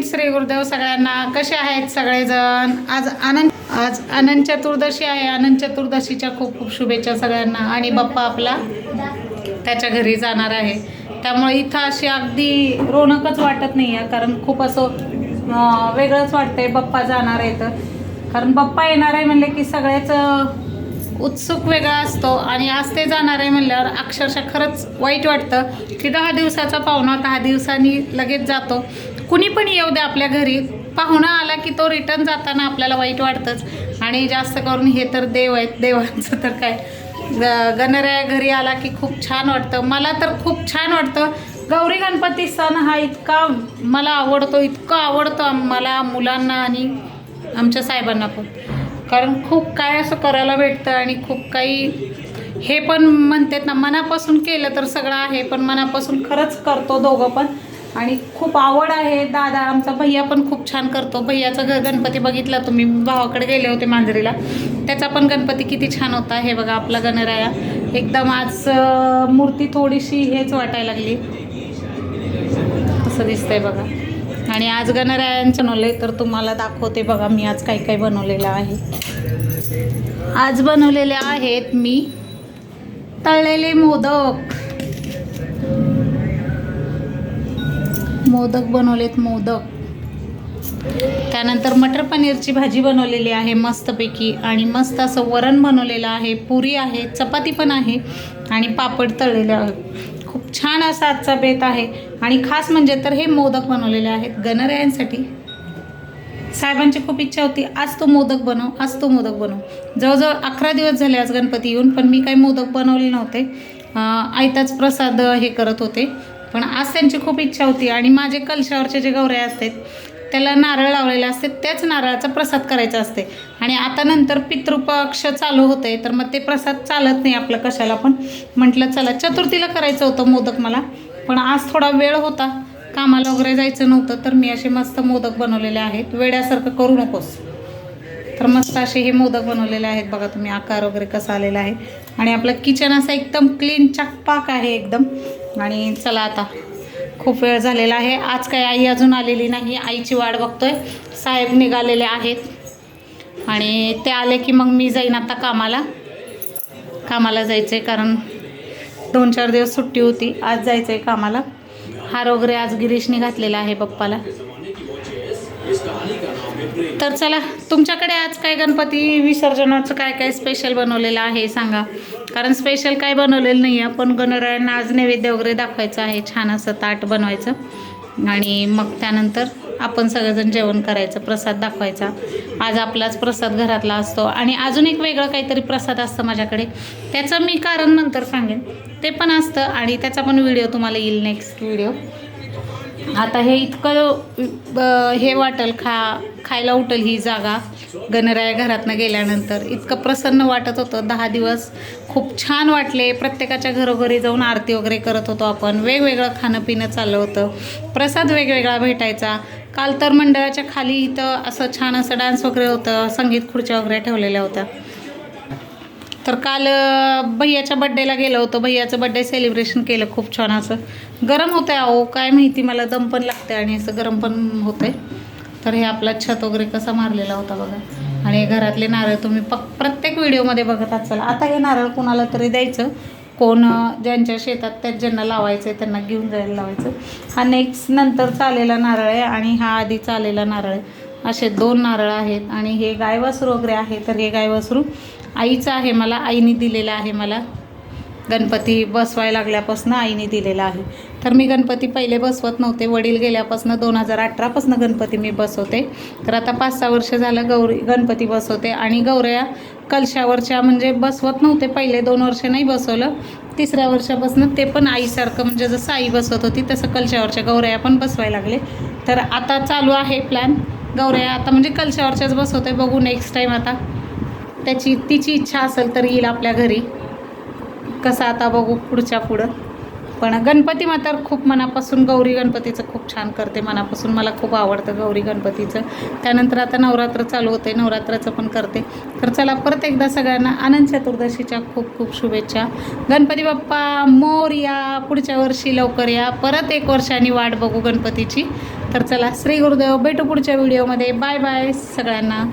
Friends Shri Gurudev सगळ्यांना. कसे आहेत सगळेजण? आज आनंद आज अनंत चतुर्दशी आहे. अनंत चतुर्दशीच्या खूप खूप शुभेच्छा सगळ्यांना. आणि बाप्पा आपला त्याच्या घरी जाणार आहे. त्यामुळे इथं अशी अगदी रोनकच वाटत नाही आहे कारण खूप असं वेगळंच वाटतंय बाप्पा जाणार आहे तर कारण बाप्पा येणार आहे म्हणले की सगळ्याच उत्सुक वेगळा असतो. आणि आज ते जाणार आहे म्हणल्यावर अक्षरशः खरंच वाईट वाटतं. की दहा दिवसाचा पाहुणा दहा दिवसांनी लगेच जातो. कुणी पण येऊ दे आपल्या घरी. पाहुणा आला की तो रिटर्न जाताना आपल्याला वाईट वाटतंच. आणि जास्त करून हे तर देव आहेत. देवांचं तर काय? ग- गणराया घरी आला की खूप छान वाटतं. मला तर खूप छान वाटतं. गौरी गणपती सण हा इतका मला आवडतो इतका आवडतो मला मुलांना आणि आमच्या साहेबांना पण. कारण खूप काय असं करायला भेटतं आणि खूप काही हे पण म्हणतात ना मनापासून केलं तर सगळं आहे पण मनापासून खरंच करतो दोघं पण. आणि खूप आवड आहे. दादा आमचा भैया पण खूप छान करतो. भैयाचा ग गणपती बघितला तुम्ही. भावाकडे गेले होते मांजरीला. त्याचा पण गणपती किती छान होता. हे बघा आपला गणराया. एकदम आज मूर्ती थोडीशी हेच वाटायला लागली. असं दिसतंय बघा. आणि आज गणरायांचं बनवले तर तुम्हाला दाखवते बघा मी आज काय काय बनवलेलं आहे. आज बनवलेले आहेत मी तळलेले मोदक. मोदक बनवलेत मोदक. त्यानंतर मटर पनीरची भाजी बनवलेली आहे मस्तपैकी आणि मस्त असं वरण बनवलेलं आहे पुरी आहे चपाती पण आहे आणि पापड तळलेले आहे खूप छान असा आजचा बेत आहे आणि खास म्हणजे तर हे मोदक बनवलेले आहेत गणरायांसाठी. साहेबांची खूप इच्छा होती आज तो मोदक बनव आज तो मोदक बनव. जवळजवळ अकरा दिवस झाले आज गणपती येऊन पण मी काही मोदक बनवले नव्हते. आयताच प्रसाद हे करत होते. पण आज त्यांची खूप इच्छा होती आणि माझे कलशावरचे जे गौरे असतात त्याला नारळ लावलेले असते त्याच नारळाचा प्रसाद करायचा असते. आणि आता नंतर पितृपक्ष चालू होते तर मग ते प्रसाद चालत नाही आपलं कशाला पण. म्हटलं चला चतुर्थीला करायचं होतं मोदक मला पण आज थोडा वेळ होता. कामाला वगैरे जायचं नव्हतं तर मी असे मस्त मोदक बनवलेले आहेत. वेड्यासारखं करू नकोस. तर मस्त असे हे मोदक बनवलेले आहेत. बघा तुम्ही आकार वगैरे कसा आलेला आहे. आणि आपलं किचन असं एकदम क्लीन चकपाक आहे एकदम. आणि चला आता खूप वेळ झालेला आहे. आज काही आई अजून आलेली नाही. आईची वाट बघतोय. साहेब निघालेले आहेत. आणि ते आले की मग मी जाईन आता कामाला. कामाला जायचं आहे कारण दोन चार दिवस सुट्टी होती. आज जायचं आहे कामाला. हार वगैरे आज गिरीशने घातलेला आहे पप्पाला. तर चला तुमच्याकडे आज काय गणपती विसर्जनाचं काय काय स्पेशल बनवलेलं आहे सांगा. कारण स्पेशल काय बनवलेलं नाही आहे पण गणरायांना आज नैवेद्य वगैरे दाखवायचं आहे. छान असं ताट बनवायचं. आणि मग त्यानंतर आपण सगळेजण जेवण करायचं प्रसाद दाखवायचा. आज आपलाच प्रसाद घरातला असतो. आणि अजून एक वेगळं काहीतरी प्रसाद असतं माझ्याकडे. त्याचं मी कारण नंतर सांगेन. ते पण असतं आणि त्याचा पण व्हिडिओ तुम्हाला येईल नेक्स्ट व्हिडिओ आता हे इतकं ब- हे वाटेल खा खायला उठल ही जागा. गणराया घरातनं गेल्यानंतर इतकं प्रसन्न वाटत होतं. दहा दिवस खूप छान वाटले. प्रत्येकाच्या घरोघरी जाऊन आरती वगैरे करत होतो आपण. वेगवेगळं खाणं पिणं चाललं होतं. प्रसाद वेगवेगळा भेटायचा. काल तर मंडळाच्या खाली इथं असं छान असं डान्स वगैरे होतं. संगीत खुर्च्या वगैरे ठेवलेल्या होत्या. तर काल भैयाच्या बड्डेला गेलो होतो. भैयाचं बड्डे सेलिब्रेशन केलं खूप छान असं. गरम होतं आहे अहो काय माहिती मला दम पण लागते आणि असं गरम पण होतं आहे तर हे आपला छत वगैरे कसा मारलेला होता बघा. आणि घरातले नारळ तुम्ही पक प्रत्येक व्हिडिओमध्ये बघत असाल. आता हे नारळ कोणाला तरी द्यायचं. कोण ज्यांच्या शेतात त्यात ज्यांना लावायचं आहे त्यांना घेऊन जायला लावायचं. हा नेक्स्ट नंतर चालेला नारळ आहे आणि हा आधी चालेला नारळ आहे. असे दोन नारळ आहेत आणि हे गायवासरू वगैरे आहे तर हे गायवासरू आईचं आहे मला आईने दिलेलं आहे मला. गणपती बसवायला लागल्यापासून आईने दिलेला आहे. तर मी गणपती पहिले बसवत नव्हते. वडील गेल्यापासून दोन हजार अठरापासून गणपती मी बसवते. तर आता पाच सहा वर्ष झालं गौरी गणपती बसवते. आणि गौऱ्या कलशावरच्या म्हणजे बसवत नव्हते. पहिले दोन वर्ष नाही बसवलं. तिसऱ्या वर्षापासून ते पण आईसारखं म्हणजे जसं आई बसवत होती तसं कलशावरच्या गौऱ्या पण बसवायला लागले. तर आता चालू आहे प्लॅन गौऱ्या आता म्हणजे कलशावरच्याच बसवते. बघू नेक्स्ट टाईम आता. त्याची तिची इच्छा असेल तर येईल आपल्या घरी. कसं आता बघू पुढच्या पुढं. पण गणपती मात्र खूप मनापासून गौरी गणपतीचं खूप छान करते मनापासून. मला खूप आवडतं गौरी गणपतीचं. त्यानंतर आता नवरात्र चालू होते नवरात्राचं पण करते. तर चला परत एकदा सगळ्यांना आनंद चतुर्दशीच्या खूप खूप शुभेच्छा. गणपती बाप्पा मोर या पुढच्या वर्षी लवकर या. परत एक वर्षाने वाट बघू गणपतीची. तर चला श्री गुरुदेव भेटू पुढच्या व्हिडिओमध्ये. बाय बाय सगळ्यांना.